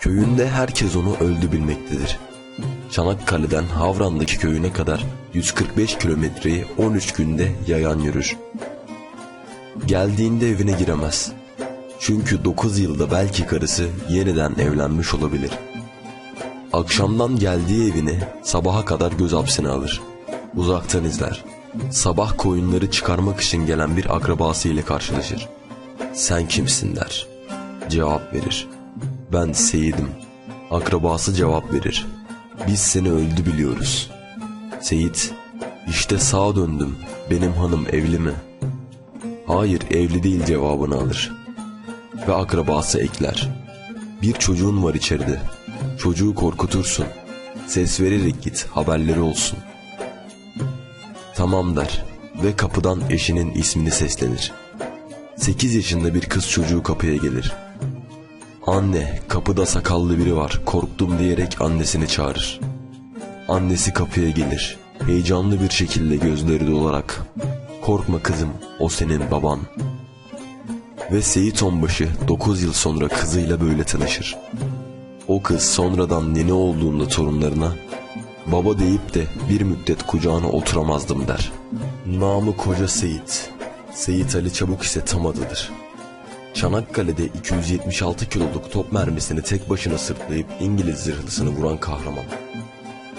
Köyünde herkes onu öldü bilmektedir. Çanakkale'den Havran'daki köyüne kadar 145 kilometreyi 13 günde yayan yürür. Geldiğinde evine giremez. Çünkü 9 yılda belki karısı yeniden evlenmiş olabilir. Akşamdan geldiği evini sabaha kadar göz hapsine alır. Uzaktan izler. Sabah koyunları çıkarmak için gelen bir akrabası ile karşılaşır. Sen kimsin der. Cevap verir. Ben Seyit'im. Akrabası cevap verir. Biz seni öldü biliyoruz. Seyit, işte sağa döndüm. Benim hanım evli mi? Hayır evli değil cevabını alır. Ve akrabası ekler. Bir çocuğun var içeride. Çocuğu korkutursun. Ses vererek git haberleri olsun. Tamam der ve kapıdan eşinin ismini seslenir. 8 yaşında bir kız çocuğu kapıya gelir. Anne kapıda sakallı biri var korktum diyerek annesini çağırır. Annesi kapıya gelir. Heyecanlı bir şekilde gözleri dolarak Korkma kızım o senin baban. Ve Seyit Onbaşı 9 yıl sonra kızıyla böyle tanışır. O kız sonradan nene olduğunda torunlarına baba deyip de bir müddet kucağına oturamazdım der. Namı koca Seyit. Seyit Ali Çabuk ise tam adıdır. Çanakkale'de 276 kiloluk top mermisini tek başına sırtlayıp İngiliz zırhlısını vuran kahraman.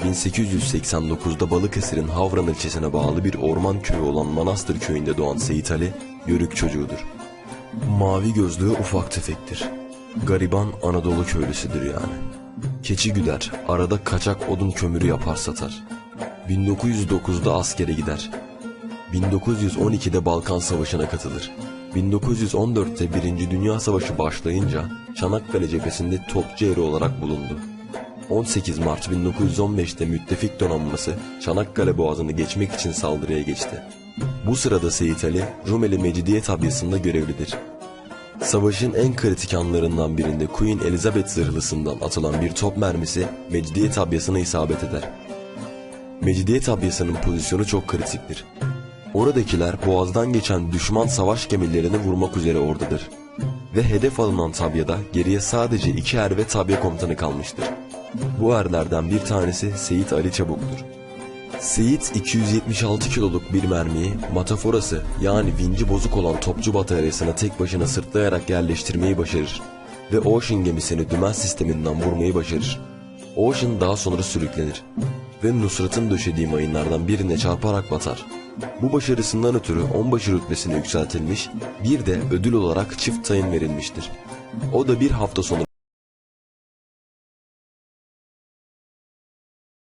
1889'da Balıkesir'in Havran ilçesine bağlı bir orman köyü olan Manastır köyünde doğan Seyit Ali, yörük çocuğudur. Mavi gözlüğü ufak tefektir. Gariban Anadolu köylüsüdür yani. Keçi güder, arada kaçak odun kömürü yapar satar. 1909'da askere gider. 1912'de Balkan Savaşı'na katılır. 1914'te Birinci Dünya Savaşı başlayınca Çanakkale cephesinde topçu eri olarak bulundu. 18 Mart 1915'te müttefik donanması Çanakkale Boğazı'nı geçmek için saldırıya geçti. Bu sırada Seyit Ali Rumeli Mecidiye tabyasında görevlidir. Savaşın en kritik anlarından birinde Queen Elizabeth zırhlısından atılan bir top mermisi Mecidiye tabyasına isabet eder. Mecidiye tabyasının pozisyonu çok kritiktir. Oradakiler boğazdan geçen düşman savaş gemilerini vurmak üzere oradadır. Ve hedef alınan tabyada geriye sadece iki er ve tabya komutanı kalmıştır. Bu erlerden bir tanesi Seyit Ali Çabuk'tur. Seyit 276 kiloluk bir mermiyi mataforası yani vinci bozuk olan topçu bataryasına tek başına sırtlayarak yerleştirmeyi başarır. Ve Ocean gemisini dümen sisteminden vurmayı başarır. Ocean daha sonra sürüklenir ve Nusrat'ın döşediği mayınlardan birine çarparak batar. Bu başarısından ötürü onbaşı rütbesine yükseltilmiş, bir de ödül olarak çift tayın verilmiştir. O da bir hafta sonu